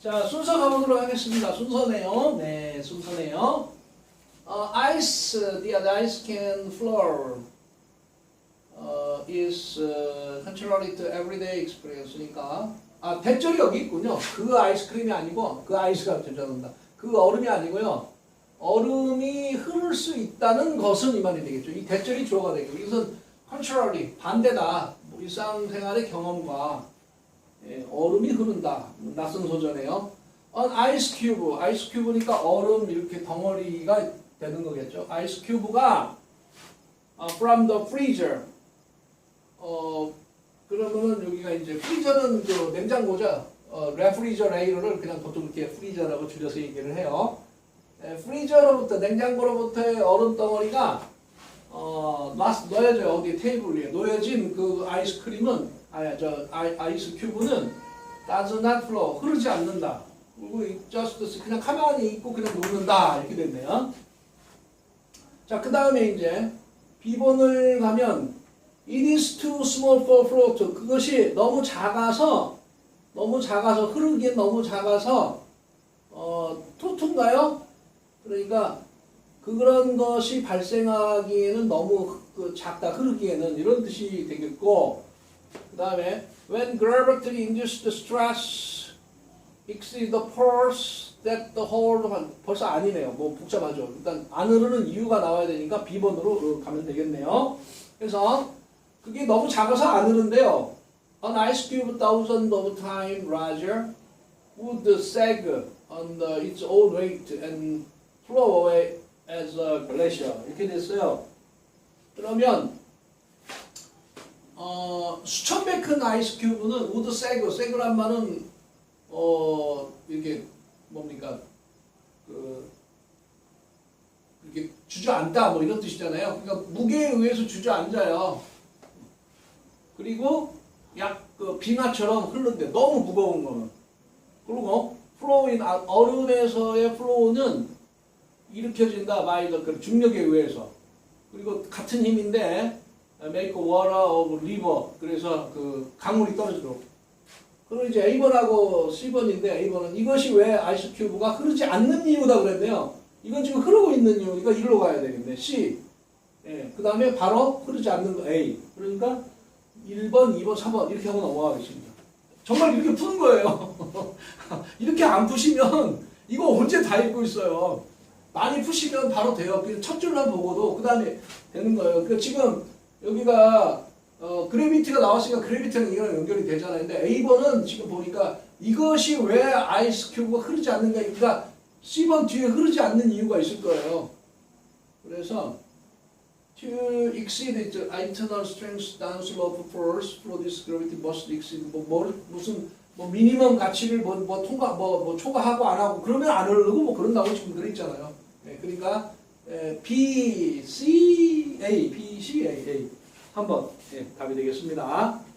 자, 순서 가보도록 하겠습니다. 순서네요. 네, 순서네요. 어, ice, the ice can flow uh, is uh, contrary to everyday experience니까 아, 대절이 여기 있군요. 그 아이스크림이 아니고 그 아이스가 죄송합니다. 그 얼음이 아니고요. 얼음이 흐를 수 있다는 것은 이 말이 되겠죠. 이 대절이 주어가 되고 이것은 contrary 반대다. 뭐 일상생활의 경험과 예, 얼음이 흐른다. 낯선 소재네요. on ice cube. ice cube니까 얼음 이렇게 덩어리가 되는 거겠죠. ice cube가 어, from the freezer. 어 그러면은 여기가 이제 프리저는 그 냉장고죠. 어, 레프리저레이터를 그냥 보통 이렇게 프리저라고 줄여서 얘기를 해요. 에, 프리저로부터 냉장고로부터의 얼음 덩어리가 어, 놨- 놓여져 어디 테이블 위에 놓여진 그 아이스크림은 아야 저 아이, 아이스 큐브는 does not flow 흐르지 않는다. 그리고 just 그냥 가만히 있고 그냥 녹는다 이렇게 됐네요. 자, 그 다음에 이제 비본을 가면 it is too small for flow to 그것이 너무 작아서 너무 작아서 흐르기엔 너무 작아서 어 토토인가요? 그러니까 그런 것이 발생하기에는 너무 그 작다 흐르기에는 이런 뜻이 되겠고 그 다음에 when gravity induced stress exceeds the force that the whole 벌써 아니네요. 뭐 복잡하죠. 일단 안 흐르는 이유가 나와야 되니까 B번으로 가면 되겠네요. 그래서 그게 너무 작아서 안 흐른데요. An ice cube thousand of time larger would sag on the, its own weight and flow away as a glacier. 이렇게 됐어요. 그러면 어, 수천 배 큰 아이스 큐브는 우드 세그, 세그란 말은 어, 이렇게 뭡니까 그 이렇게 주저앉다 뭐 이런 뜻이잖아요. 그러니까 무게에 의해서 주저앉아요. 그리고 약 그 빙하처럼 흐른데 너무 무거운 거는 그리고 플로우인 아, 얼음에서의 플로우는 일으켜진다 바이더 그 중력에 의해서 그리고 같은 힘인데 make water of river 그래서 그 강물이 떨어지도록 그리고 이제 A번하고 C번인데 A번은 이것이 왜 아이스 큐브가 흐르지 않는 이유다 그랬네요. 이건 지금 흐르고 있는 이유니까 이리로 가야 되겠네. C. 예, 그 다음에 바로 흐르지 않는 거 A. 그러니까 1번, 2번, 3번 이렇게 하고 넘어가겠습니다. 정말 이렇게 푸는 거예요. 이렇게 안 푸시면 이거 언제 다 읽고 있어요. 많이 푸시면 바로 돼요. 첫 줄만 보고도 그 다음에 되는 거예요. 그 지금 여기가 어, 그래비티가 나왔으니까 그래비티랑 이거랑 연결이 되잖아요. 근데 A번은 지금 보니까 이것이 왜 아이스 큐브가 흐르지 않는가, 그러니까 C번 뒤에 흐르지 않는 이유가 있을 거예요. 그래서 to exceed its internal strength downslope force for this gravity must exceed 뭐, 뭐 무슨 뭐 미니멈 가치를 뭐, 뭐 통과 뭐, 뭐 초과하고 안 하고 그러면 안 흐르고 뭐 그런다고 지금 그래 있잖아요. 네, 그러니까 에, B, C, A, B, C, A, A 한번 예, 답이 되겠습니다.